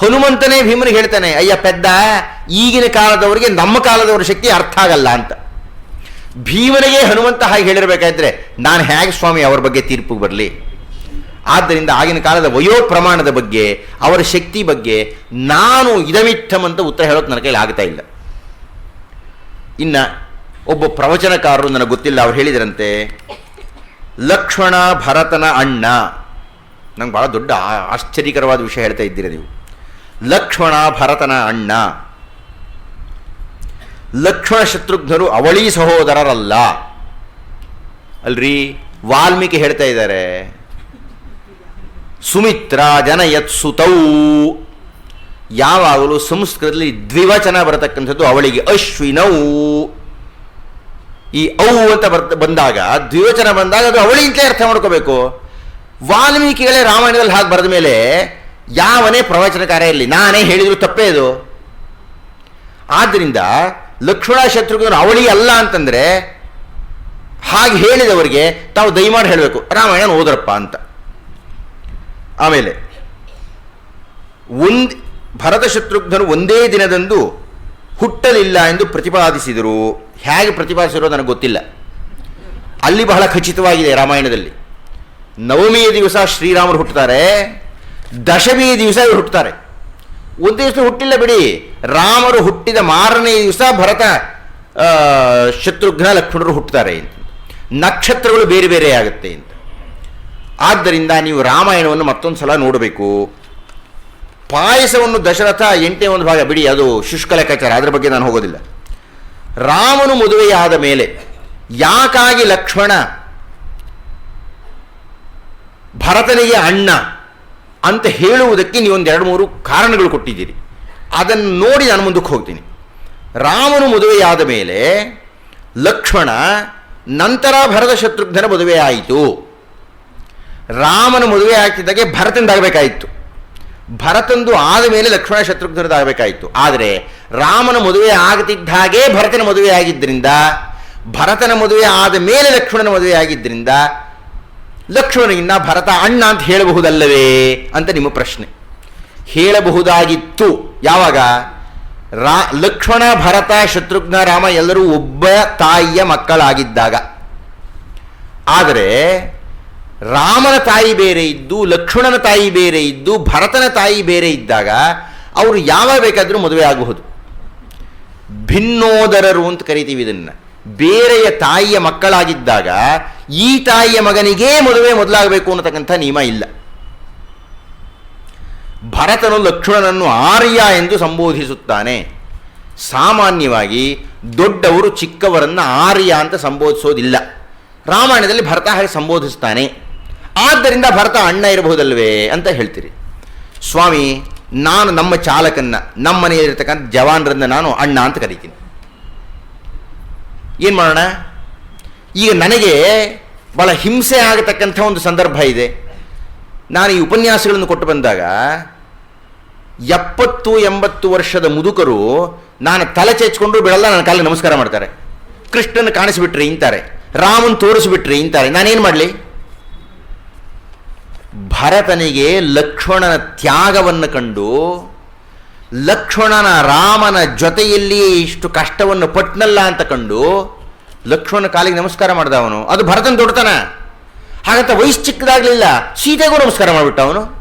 ಹನುಮಂತನೇ ಭೀಮನಿಗೆ ಹೇಳ್ತಾನೆ, ಅಯ್ಯ ಪೆದ್ದ, ಈಗಿನ ಕಾಲದವರಿಗೆ ನಮ್ಮ ಕಾಲದವರ ಶಕ್ತಿ ಅರ್ಥ ಆಗಲ್ಲ ಅಂತ. ಭೀಮನಿಗೆ ಹನುಮಂತ ಹಾಗೆ ಹೇಳಿರಬೇಕಾದ್ರೆ, ನಾನು ಹೇಗೆ ಸ್ವಾಮಿ ಅವ್ರ ಬಗ್ಗೆ ತೀರ್ಪು ಬರಲಿ? ಆದ್ದರಿಂದ ಆಗಿನ ಕಾಲದ ವಯೋ ಪ್ರಮಾಣದ ಬಗ್ಗೆ, ಅವರ ಶಕ್ತಿ ಬಗ್ಗೆ ನಾನು ಇದಮಿಟ್ಟಮಂತ ಉತ್ತರ ಹೇಳೋಕೆ ನನ್ನ ಕೈಲಿ ಆಗ್ತಾ ಇಲ್ಲ. ಇನ್ನು ಒಬ್ಬ ಪ್ರವಚನಕಾರರು ನನಗೆ ಗೊತ್ತಿಲ್ಲ, ಅವ್ರು ಹೇಳಿದರಂತೆ, ಲಕ್ಷ್ಮಣ ಭರತನ ಅಣ್ಣ. ನಂಗೆ ಭಾಳ ದೊಡ್ಡ ಆಶ್ಚರ್ಯಕರವಾದ ವಿಷಯ ಹೇಳ್ತಾ ಇದ್ದೀರಿ ನೀವು. ಲಕ್ಷ್ಮಣ ಭರತನ ಅಣ್ಣ. ಲಕ್ಷ್ಮಣ ಶತ್ರುಘ್ನರು ಅವಳಿ ಸಹೋದರರಲ್ಲ. ಅಲ್ರಿ, ವಾಲ್ಮೀಕಿ ಹೇಳ್ತಾ ಇದ್ದಾರೆ ಸುಮಿತ್ರ ಜನಯತ್ಸುತೌ ಯಾವಾಗಲೂ ಸಂಸ್ಕೃತದಲ್ಲಿ ದ್ವಿವಚನ ಬರತಕ್ಕಂಥದ್ದು ಅವಳಿಗೆ ಅಶ್ವಿನೌ. ಈ ಔ ಅಂತ ಬಂದಾಗ, ದ್ವಿವಚನ ಬಂದಾಗ ಅದು ಅವಳಿಗೆ ಅರ್ಥ ಮಾಡ್ಕೋಬೇಕು. ವಾಲ್ಮೀಕಿಗಳೇ ರಾಮಾಯಣದಲ್ಲಿ ಹಾಗೆ ಬರೆದ ಮೇಲೆ, ಯಾವನೇ ಪ್ರವಚನಕಾರ ಇರಲಿ, ನಾನೇ ಹೇಳಿದ್ರು ತಪ್ಪೇ ಇದು. ಆದ್ದರಿಂದ ಲಕ್ಷ್ಮಣ ಶತ್ರುಘ್ನ ಅವಳಿ ಅಲ್ಲ ಅಂತಂದರೆ, ಹಾಗೆ ಹೇಳಿದವರಿಗೆ ತಾವು ದಯಮಾಡಿ ಹೇಳಬೇಕು, ರಾಮಾಯಣ ಓದ್ರಪ್ಪ ಅಂತ. ಆಮೇಲೆ ಒಂದ್ ಭರತ ಶತ್ರುಘ್ನರು ಒಂದೇ ದಿನದಂದು ಹುಟ್ಟಲಿಲ್ಲ ಎಂದು ಪ್ರತಿಪಾದಿಸಿದರು. ಹೇಗೆ ಪ್ರತಿಪಾದಿಸಿರೋ ನನಗೆ ಗೊತ್ತಿಲ್ಲ. ಅಲ್ಲಿ ಬಹಳ ಖಚಿತವಾಗಿದೆ ರಾಮಾಯಣದಲ್ಲಿ. ನವಮಿಯ ದಿವಸ ಶ್ರೀರಾಮರು ಹುಟ್ಟುತ್ತಾರೆ, ದಶಮಿಯ ದಿವಸ ಇವರು ಹುಟ್ಟುತ್ತಾರೆ. ಒಂದು ದಿವಸ ಹುಟ್ಟಿಲ್ಲ ಬಿಡಿ. ರಾಮರು ಹುಟ್ಟಿದ ಮಾರನೇ ದಿವಸ ಭರತ ಶತ್ರುಘ್ನ ಲಕ್ಷ್ಮಣರು ಹುಟ್ಟುತ್ತಾರೆ ಅಂತ. ನಕ್ಷತ್ರಗಳು ಬೇರೆ ಬೇರೆ ಆಗುತ್ತೆ ಅಂತ. ಆದ್ದರಿಂದ ನೀವು ರಾಮಾಯಣವನ್ನು ಮತ್ತೊಂದು ಸಲ ನೋಡಬೇಕು. ಪಾಯಸವನ್ನು ದಶರಥ ಎಂಟನೇ ಒಂದು ಭಾಗ ಬಿಡಿ, ಅದು ಶುಷ್ಕ ಲೆಕ್ಕಾಚಾರ, ಅದರ ಬಗ್ಗೆ ನಾನು ಹೋಗೋದಿಲ್ಲ. ರಾಮನು ಮದುವೆಯಾದ ಮೇಲೆ ಯಾಕಾಗಿ ಲಕ್ಷ್ಮಣ ಭರತನಿಗೆ ಅಣ್ಣ ಅಂತ ಹೇಳುವುದಕ್ಕೆ ನೀವೊಂದು ಎರಡು ಮೂರು ಕಾರಣಗಳು ಕೊಟ್ಟಿದ್ದೀರಿ. ಅದನ್ನು ನೋಡಿ ನಾನು ಮುಂದಕ್ಕೆ ಹೋಗ್ತೀನಿ. ರಾಮನು ಮದುವೆಯಾದ ಮೇಲೆ ಲಕ್ಷ್ಮಣ ನಂತರ ಭರತ ಶತ್ರುಘ್ನನ ಮದುವೆ ಆಯಿತು ರಾಮನ ಮದುವೆ ಆಗ್ತಿದ್ದಾಗೆ ಭರತಂದಾಗಬೇಕಾಯಿತು ಭರತಂದು ಆದ ಮೇಲೆ ಲಕ್ಷ್ಮಣ ಶತ್ರುಘ್ನರದಾಗಬೇಕಾಯಿತು ಆದರೆ ರಾಮನ ಮದುವೆ ಆಗದಿದ್ದಾಗೆ ಭರತನ ಮದುವೆ ಆಗಿದ್ದರಿಂದ, ಭರತನ ಮದುವೆ ಆದ ಮೇಲೆ ಲಕ್ಷ್ಮಣನ ಮದುವೆ ಆಗಿದ್ದರಿಂದ ಲಕ್ಷ್ಮಣನಿಗಿನ್ನ ಭರತ ಅಣ್ಣ ಅಂತ ಹೇಳಬಹುದಲ್ಲವೇ ಅಂತ ನಿಮ್ಮ ಪ್ರಶ್ನೆ. ಹೇಳಬಹುದಾಗಿತ್ತು. ಯಾವಾಗ? ರಾ, ಲಕ್ಷ್ಮಣ, ಭರತ, ಶತ್ರುಘ್ನ, ರಾಮ ಎಲ್ಲರೂ ಒಬ್ಬ ತಾಯಿಯ ಮಕ್ಕಳಾಗಿದ್ದಾಗ. ಆದರೆ ರಾಮನ ತಾಯಿ ಬೇರೆ ಇದ್ದು, ಲಕ್ಷ್ಮಣನ ತಾಯಿ ಬೇರೆ ಇದ್ದು, ಭರತನ ತಾಯಿ ಬೇರೆ ಇದ್ದಾಗ ಅವರು ಯಾವ ಬೇಕಾದರೂ ಮದುವೆ ಆಗಬಹುದು ಭಿನ್ನೋದರರು ಅಂತ ಕರಿತೀವಿ ಇದನ್ನು. ಬೇರೆಯ ತಾಯಿಯ ಮಕ್ಕಳಾಗಿದ್ದಾಗ ಈ ತಾಯಿಯ ಮಗನಿಗೇ ಮದುವೆ ಮೊದಲಾಗಬೇಕು ಅನ್ನತಕ್ಕಂಥ ನಿಯಮ ಇಲ್ಲ. ಭರತನು ಲಕ್ಷ್ಮಣನನ್ನು ಆರ್ಯ ಎಂದು ಸಂಬೋಧಿಸುತ್ತಾನೆ. ಸಾಮಾನ್ಯವಾಗಿ ದೊಡ್ಡವರು ಚಿಕ್ಕವರನ್ನು ಆರ್ಯ ಅಂತ ಸಂಬೋಧಿಸೋದಿಲ್ಲ. ರಾಮಾಯಣದಲ್ಲಿ ಭರತ ಹಾಗೆ ಸಂಬೋಧಿಸ್ತಾನೆ. ಆದ್ದರಿಂದ ಭರತ ಅಣ್ಣ ಇರಬಹುದಲ್ವೇ ಅಂತ ಹೇಳ್ತೀರಿ. ಸ್ವಾಮಿ, ನಾನು ನಮ್ಮ ಚಾಲಕನ್ನ, ನಮ್ಮ ಮನೆಯಲ್ಲಿರ್ತಕ್ಕಂಥ ಜವಾನರನ್ನ ನಾನು ಅಣ್ಣ ಅಂತ ಕರಿತೀನಿ. ಏನು ಮಾಡೋಣ? ಈಗ ನನಗೆ ಭಾಳ ಹಿಂಸೆ ಆಗತಕ್ಕಂಥ ಒಂದು ಸಂದರ್ಭ ಇದೆ. ನಾನು ಈ ಉಪನ್ಯಾಸಗಳನ್ನು ಕೊಟ್ಟು ಬಂದಾಗ ಎಪ್ಪತ್ತು, ಎಂಬತ್ತು ವರ್ಷದ ಮುದುಕರು ನಾನು ತಲೆ ಚೆಚ್ಕೊಂಡು ಬಿಡಲ್ಲ, ನನ್ನ ಕಾಲಿಗೆ ನಮಸ್ಕಾರ ಮಾಡ್ತಾರೆ. ಕೃಷ್ಣನ ಕಾಣಿಸ್ಬಿಟ್ರಿ, ಇಂತಾರೆ. ರಾಮನ್ ತೋರಿಸ್ಬಿಟ್ರಿ, ಇಂತಾರೆ. ನಾನೇನು ಮಾಡಲಿ? ಭರತನಿಗೆ ಲಕ್ಷ್ಮಣನ ತ್ಯಾಗವನ್ನು ಕಂಡು ಲಕ್ಷ್ಮಣನ ರಾಮನ ಜೊತೆಯಲ್ಲಿ ಇಷ್ಟು ಕಷ್ಟವನ್ನು ಪಟ್ನಲ್ಲ ಅಂತ ಕಂಡು ಲಕ್ಷ್ಮಣ ಕಾಲಿಗೆ ನಮಸ್ಕಾರ ಮಾಡಿದ ಅವನು. ಅದು ಭರತನ ದೊಡ್ಡತನ. ಹಾಗಂತ ವಯಸ್ಸು ಚಿಕ್ಕದಾಗಲಿಲ್ಲ ಸೀತೆಗೂ ನಮಸ್ಕಾರ ಮಾಡಿಬಿಟ್ಟ ಅವನು.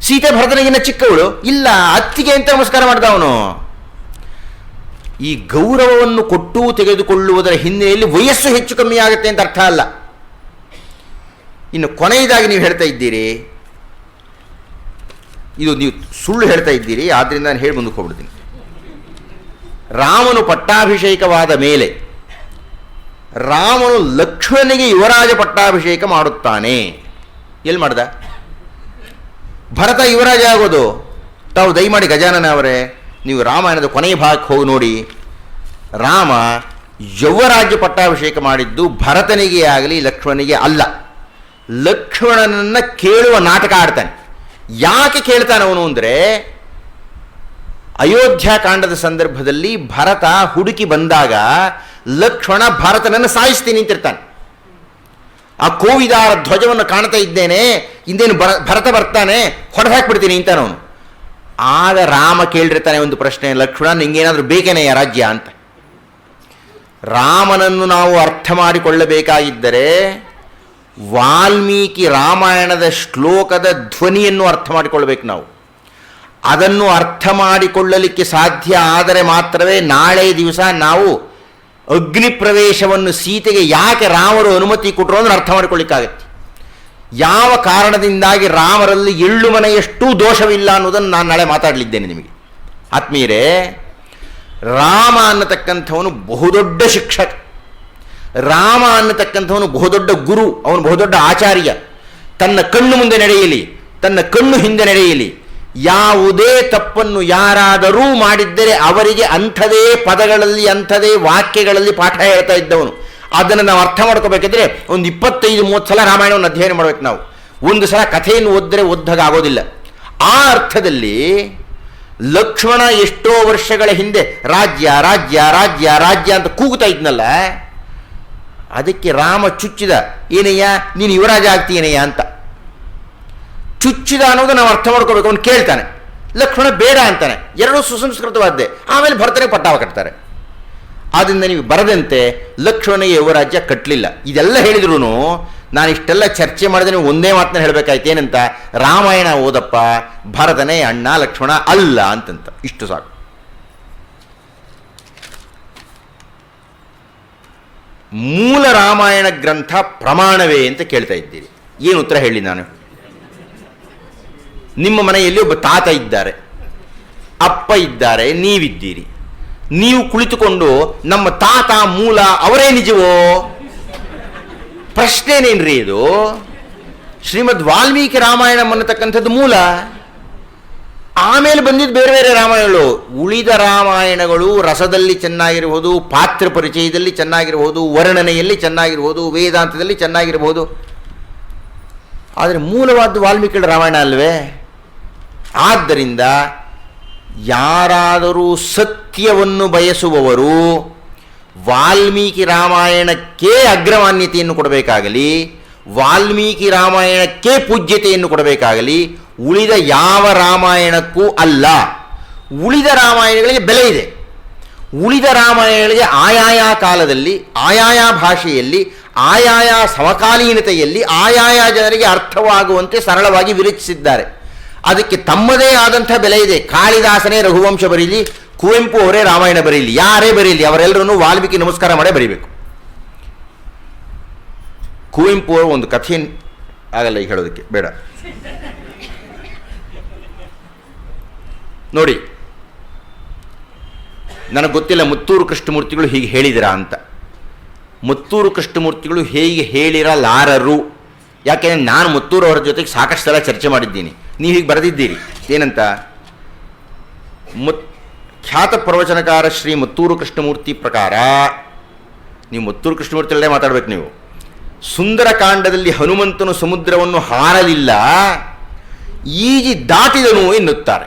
ಸೀತೆ ಭರತನಿಗಿನ್ನ ಚಿಕ್ಕವಳು. ಇಲ್ಲ, ಅತ್ತಿಗೆ ಅಂತ ನಮಸ್ಕಾರ ಮಾಡಿದ ಅವನು? ಈ ಗೌರವವನ್ನು ಕೊಟ್ಟು ತೆಗೆದುಕೊಳ್ಳುವುದರ ಹಿನ್ನೆಲೆಯಲ್ಲಿ ವಯಸ್ಸು ಹೆಚ್ಚು ಕಮ್ಮಿ ಆಗುತ್ತೆ ಅಂತ ಅರ್ಥ ಅಲ್ಲ. ಇನ್ನು ಕೊನೆಯದಾಗಿ ನೀವು ಹೇಳ್ತಾ ಇದ್ದೀರಿ, ಇದು ನೀವು ಸುಳ್ಳು ಹೇಳ್ತಾ ಇದ್ದೀರಿ ಆದ್ದರಿಂದ ನಾನು ಹೇಳಿ ಮುಂದಕ್ಕೆ ಹೋಗ್ಬಿಡ್ತೀನಿ. ರಾಮನು ಪಟ್ಟಾಭಿಷೇಕವಾದ ಮೇಲೆ ರಾಮನು ಲಕ್ಷ್ಮಣನಿಗೆ ಯುವರಾಜ ಪಟ್ಟಾಭಿಷೇಕ ಮಾಡುತ್ತಾನೆ. ಎಲ್ಲಿ ಮಾಡ್ದ? ಭರತ ಯುವರಾಜ ಆಗೋದು? ತಾವು ದಯಮಾಡಿ ಗಜಾನನ ಅವರೇ, ನೀವು ರಾಮಾಯಣದ ಕೊನೆಯ ಭಾಗಕ್ಕೆ ಹೋಗಿ ನೋಡಿ. ರಾಮ ಯುವರಾಜ್ಯ ಪಟ್ಟಾಭಿಷೇಕ ಮಾಡಿದ್ದು ಭರತನಿಗೆ ಆಗಲಿ ಲಕ್ಷ್ಮಣನಿಗೆ ಅಲ್ಲ. ಲಕ್ಷ್ಮಣನನ್ನ ಕೇಳುವ ನಾಟಕ ಆಡ್ತಾನೆ. ಯಾಕೆ ಕೇಳ್ತಾನೆ ಅವನು ಅಂದರೆ ಅಯೋಧ್ಯಾಕಾಂಡದ ಸಂದರ್ಭದಲ್ಲಿ ಭರತ ಹುಡುಕಿ ಬಂದಾಗ ಲಕ್ಷ್ಮಣ ಭರತನನ್ನು ಸಾಯಿಸ್ತೀನಿ ಅಂತಿರ್ತಾನೆ. ಆ ಕೋವಿದಾರ ಧ್ವಜವನ್ನು ಕಾಣ್ತಾ ಇದ್ದೇನೆ ಇಂದೇನು ಬರ, ಭರತ ಬರ್ತಾನೆ, ಹೊಡೆದು ಹಾಕ್ಬಿಡ್ತೀನಿ ಅಂತಾನೆ ಅವನು. ಆಗ ರಾಮ ಕೇಳಿರ್ತಾನೆ ಒಂದು ಪ್ರಶ್ನೆ, ಲಕ್ಷ್ಮಣ, ನಿಂಗೇನಾದರೂ ಬೇಕೇನೆಯ ರಾಜ್ಯ ಅಂತ. ರಾಮನನ್ನು ನಾವು ಅರ್ಥ ಮಾಡಿಕೊಳ್ಳಬೇಕಾಗಿದ್ದರೆ ವಾಲ್ಮೀಕಿ ರಾಮಾಯಣದ ಶ್ಲೋಕದ ಧ್ವನಿಯನ್ನು ಅರ್ಥ ಮಾಡಿಕೊಳ್ಬೇಕು ನಾವು. ಅದನ್ನು ಅರ್ಥ ಮಾಡಿಕೊಳ್ಳಲಿಕ್ಕೆ ಸಾಧ್ಯ ಆದರೆ ಮಾತ್ರವೇ ನಾಳೆ ದಿವಸ ನಾವು ಅಗ್ನಿ ಪ್ರವೇಶವನ್ನು ಸೀತೆಗೆ ಯಾಕೆ ರಾಮರು ಅನುಮತಿ ಕೊಟ್ಟರು ಅಂದ್ರೆ ಅರ್ಥ ಮಾಡಿಕೊಳ್ಳಿಕ್ಕಾಗತ್ತೆ. ಯಾವ ಕಾರಣದಿಂದಾಗಿ ರಾಮರಲ್ಲಿ ಎಳ್ಳು ಮನೆಯಷ್ಟೂ ದೋಷವಿಲ್ಲ ಅನ್ನೋದನ್ನು ನಾನು ನಾಳೆ ಮಾತಾಡಲಿದ್ದೇನೆ ನಿಮಗೆ. ಆತ್ಮೀಯರೇ, ರಾಮ ಅನ್ನತಕ್ಕಂಥವನು ಬಹುದೊಡ್ಡ ಶಿಕ್ಷಕ. ರಾಮ ಅನ್ನತಕ್ಕಂಥವನು ಬಹುದೊಡ್ಡ ಗುರು, ಅವನು ಬಹುದೊಡ್ಡ ಆಚಾರ್ಯ. ತನ್ನ ಕಣ್ಣು ಮುಂದೆ ನಡೆಯಲಿ, ತನ್ನ ಕಣ್ಣು ಹಿಂದೆ ನಡೆಯಲಿ. ಯಾವುದೇ ತಪ್ಪನ್ನು ಯಾರಾದರೂ ಮಾಡಿದ್ದರೆ ಅವರಿಗೆ ಅಂಥದೇ ಪದಗಳಲ್ಲಿ, ಅಂಥದೇ ವಾಕ್ಯಗಳಲ್ಲಿ ಪಾಠ ಹೇಳ್ತಾ ಇದ್ದವನು. ಅದನ್ನು ನಾವು ಅರ್ಥ ಮಾಡ್ಕೋಬೇಕಿದ್ರೆ ಒಂದು ಇಪ್ಪತ್ತೈದು, ಮೂವತ್ತು ಸಲ ರಾಮಾಯಣವನ್ನು ಅಧ್ಯಯನ ಮಾಡಬೇಕು ನಾವು. ಒಂದು ಸಲ ಕಥೆಯನ್ನು ಓದಿದ್ರೆ ಓದ್ದಾಗ ಆಗೋದಿಲ್ಲ. ಆ ಅರ್ಥದಲ್ಲಿ ಲಕ್ಷ್ಮಣ ಎಷ್ಟೋ ವರ್ಷಗಳ ಹಿಂದೆ, ರಾಜ್ಯ ರಾಜ್ಯ ರಾಜ್ಯ ರಾಜ್ಯ ಅಂತ ಕೂಗ್ತಾ ಇದ್ನಲ್ಲ ಅದಕ್ಕೆ ರಾಮ ಚುಚ್ಚಿದ, ಏನಯ್ಯ, ನೀನು ಯುವರಾಜ ಆಗ್ತೀನಯ್ಯ ಅಂತ. ಚುಚ್ಚಿದ ಅನ್ನೋದು ನಾವು ಅರ್ಥ ಮಾಡ್ಕೋಬೇಕು, ಅವನು ಕೇಳ್ತಾನೆ. ಲಕ್ಷ್ಮಣ ಬೇಡ ಅಂತಾನೆ. ಎರಡೂ ಸುಸಂಸ್ಕೃತವಾದ್ದೆ. ಆಮೇಲೆ ಭರತನೇ ಪಟ್ಟಾವ ಕಟ್ತಾರೆ. ಆದ್ದರಿಂದ ನೀವು ಬರದಂತೆ ಲಕ್ಷ್ಮಣನಿಗೆ ಯುವರಾಜ್ಯ ಕಟ್ಟಲಿಲ್ಲ ಇದೆಲ್ಲ ಹೇಳಿದ್ರು ನಾನು ಇಷ್ಟೆಲ್ಲ ಚರ್ಚೆ ಮಾಡಿದ್ರೆ ನೀವು ಒಂದೇ ಮಾತನ್ನ ಹೇಳಬೇಕಾಯ್ತು, ಏನಂತ? ರಾಮಾಯಣ ಓದಪ್ಪ, ಭರತನೇ ಅಣ್ಣ ಲಕ್ಷ್ಮಣ ಅಲ್ಲ ಅಂತಂತ. ಇಷ್ಟು ಸಾಕು. ಮೂಲ ರಾಮಾಯಣ ಗ್ರಂಥ ಪ್ರಮಾಣವೇ ಅಂತ ಕೇಳ್ತಾ ಇದ್ದೀರಿ. ಏನು ಉತ್ತರ ಹೇಳಿ ನಾನು? ನಿಮ್ಮ ಮನೆಯಲ್ಲಿ ಒಬ್ಬ ತಾತ ಇದ್ದಾರೆ. ಅಪ್ಪ ಇದ್ದಾರೆ, ನೀವಿದ್ದೀರಿ. ನೀವು ಕುಳಿತುಕೊಂಡು ನಮ್ಮ ತಾತ, ಮೂಲ ಅವರೇ ನಿಜವೋ? ಪ್ರಶ್ನೆನೇನ್ರಿ ಇದು? ಶ್ರೀಮದ್ ವಾಲ್ಮೀಕಿ ರಾಮಾಯಣ ಅನ್ನತಕ್ಕಂಥದ್ದು ಮೂಲ. ಆಮೇಲೆ ಬಂದಿದ್ದು ಬೇರೆ ಬೇರೆ ರಾಮಾಯಣಗಳು. ಉಳಿದ ರಾಮಾಯಣಗಳು ರಸದಲ್ಲಿ ಚೆನ್ನಾಗಿರಬಹುದು ಪಾತ್ರ ಪರಿಚಯದಲ್ಲಿ ಚೆನ್ನಾಗಿರಬಹುದು ವರ್ಣನೆಯಲ್ಲಿ ಚೆನ್ನಾಗಿರಬಹುದು ವೇದಾಂತದಲ್ಲಿ ಚೆನ್ನಾಗಿರಬಹುದು ಆದರೆ ಮೂಲವಾದ ವಾಲ್ಮೀಕಿ ರಾಮಾಯಣ ಅಲ್ವೇ? ಆದ್ದರಿಂದ ಯಾರಾದರೂ ಸತ್ಯವನ್ನು ಬಯಸುವವರು ವಾಲ್ಮೀಕಿ ರಾಮಾಯಣಕ್ಕೆ ಅಗ್ರಮಾನ್ಯತೆಯನ್ನು ಕೊಡಬೇಕಾಗಲಿ, ವಾಲ್ಮೀಕಿ ರಾಮಾಯಣಕ್ಕೆ ಪೂಜ್ಯತೆಯನ್ನು ಕೊಡಬೇಕಾಗಲಿ ಉಳಿದ ಯಾವ ರಾಮಾಯಣಕ್ಕೂ ಅಲ್ಲ. ಉಳಿದ ರಾಮಾಯಣಗಳಿಗೆ ಬೆಲೆ ಇದೆ. ಉಳಿದ ರಾಮಾಯಣಗಳಿಗೆ ಆಯಾಯ ಕಾಲದಲ್ಲಿ, ಆಯಾಯ ಭಾಷೆಯಲ್ಲಿ, ಆಯಾಯ ಸಮಕಾಲೀನತೆಯಲ್ಲಿ, ಆಯಾಯ ಜನರಿಗೆ ಅರ್ಥವಾಗುವಂತೆ ಸರಳವಾಗಿ ವಿರಚಿಸಿದ್ದಾರೆ. ಅದಕ್ಕೆ ತಮ್ಮದೇ ಆದಂಥ ಬೆಲೆ ಇದೆ. ಕಾಳಿದಾಸನೇ ರಘುವಂಶ ಬರೀಲಿ, ಕುವೆಂಪು ಅವರೇ ರಾಮಾಯಣ ಬರೀಲಿ, ಯಾರೇ ಬರೀಲಿ, ಅವರೆಲ್ಲರನ್ನು ವಾಲ್ಮೀಕಿ ನಮಸ್ಕಾರ ಮಾಡೇ ಬರೀಬೇಕು. ಕುವೆಂಪು ಅವರು ಒಂದು ಕಥೆ ಆಗಲ್ಲ ಈಗ ಹೇಳೋದಕ್ಕೆ, ಬೇಡ. ನೋಡಿ, ನನಗೆ ಗೊತ್ತಿಲ್ಲ ಮುತ್ತೂರು ಕೃಷ್ಣಮೂರ್ತಿಗಳು ಹೀಗೆ ಹೇಳಿದಿರಾ ಅಂತ. ಮುತ್ತೂರು ಕೃಷ್ಣಮೂರ್ತಿಗಳು ಹೇಗೆ ಹೇಳಿರಲಾರರು? ಯಾಕೆಂದರೆ ನಾನು ಮುತ್ತೂರು ಅವರ ಜೊತೆಗೆ ಸಾಕಷ್ಟು ಸಲ ಚರ್ಚೆ ಮಾಡಿದ್ದೀನಿ. ನೀವು ಹೀಗೆ ಬರೆದಿದ್ದೀರಿ. ಏನಂತ? ಮುತ್, ಖ್ಯಾತ ಪ್ರವಚನಕಾರ ಶ್ರೀ ಮುತ್ತೂರು ಕೃಷ್ಣಮೂರ್ತಿ ಪ್ರಕಾರ, ನೀವು ಮುತ್ತೂರು ಕೃಷ್ಣಮೂರ್ತಿಯಲ್ಲೇ ಮಾತಾಡಬೇಕು ನೀವು. ಸುಂದರಕಾಂಡದಲ್ಲಿ ಹನುಮಂತನು ಸಮುದ್ರವನ್ನು ಹಾರಲಿಲ್ಲ, ಈಜಿ ದಾಟಿದನು ಎನ್ನುತ್ತಾರೆ.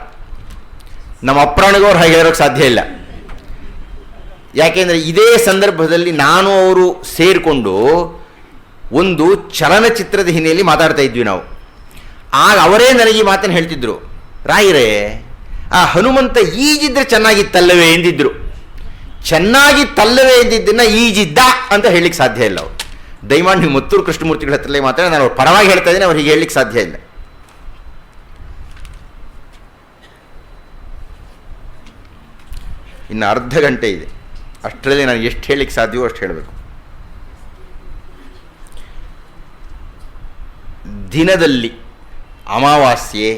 ನಮ್ಮ ಅಪ್ರಾಣಿಗವ್ರು ಹಾಗೆ ಹೇಳೋಕ್ಕೆ ಸಾಧ್ಯ ಇಲ್ಲ. ಯಾಕೆಂದರೆ ಇದೇ ಸಂದರ್ಭದಲ್ಲಿ ನಾನು ಅವರು ಸೇರಿಕೊಂಡು ಒಂದು ಚಲನಚಿತ್ರದ ಹಿನ್ನೆಲೆಯಲ್ಲಿ ಮಾತಾಡ್ತಾ ಇದ್ವಿ ನಾವು. ಆಗ ಅವರೇ ನನಗೆ ಈ ಮಾತನ್ನು ಹೇಳ್ತಿದ್ರು. ರಾಯರೇ, ಆ ಹನುಮಂತ ಈಜಿದ್ರೆ ಚೆನ್ನಾಗಿತ್ತಲ್ಲವೇ ಎಂದಿದ್ರು. ಚೆನ್ನಾಗಿತ್ತಲ್ಲವೇ ಎಂದಿದ್ದನ್ನು ಈಜಿದ್ದ ಅಂತ ಹೇಳಲಿಕ್ಕೆ ಸಾಧ್ಯ ಇಲ್ಲ ಅವರು. ದಯಮಾಡಿ ನೀವು ಮುತ್ತೂರು ಕೃಷ್ಣಮೂರ್ತಿಗಳ ಹತ್ರಲ್ಲೇ ಮಾತ್ರ ನಾನು ಅವ್ರ ಪರವಾಗಿ ಹೇಳ್ತಾ ಇದ್ದೀನಿ ಹೀಗೆ ಹೇಳಲಿಕ್ಕೆ ಸಾಧ್ಯ ಇಲ್ಲ. ಇನ್ನು ಅರ್ಧ ಗಂಟೆ ಇದೆ. ಅಷ್ಟರಲ್ಲಿ ನಾನು ಎಷ್ಟು ಹೇಳಲಿಕ್ಕೆ ಸಾಧ್ಯವೋ ಅಷ್ಟು ಹೇಳಬೇಕು. ದಿನದಲ್ಲಿ ಅಮಾವಾಸ್ಯೆ,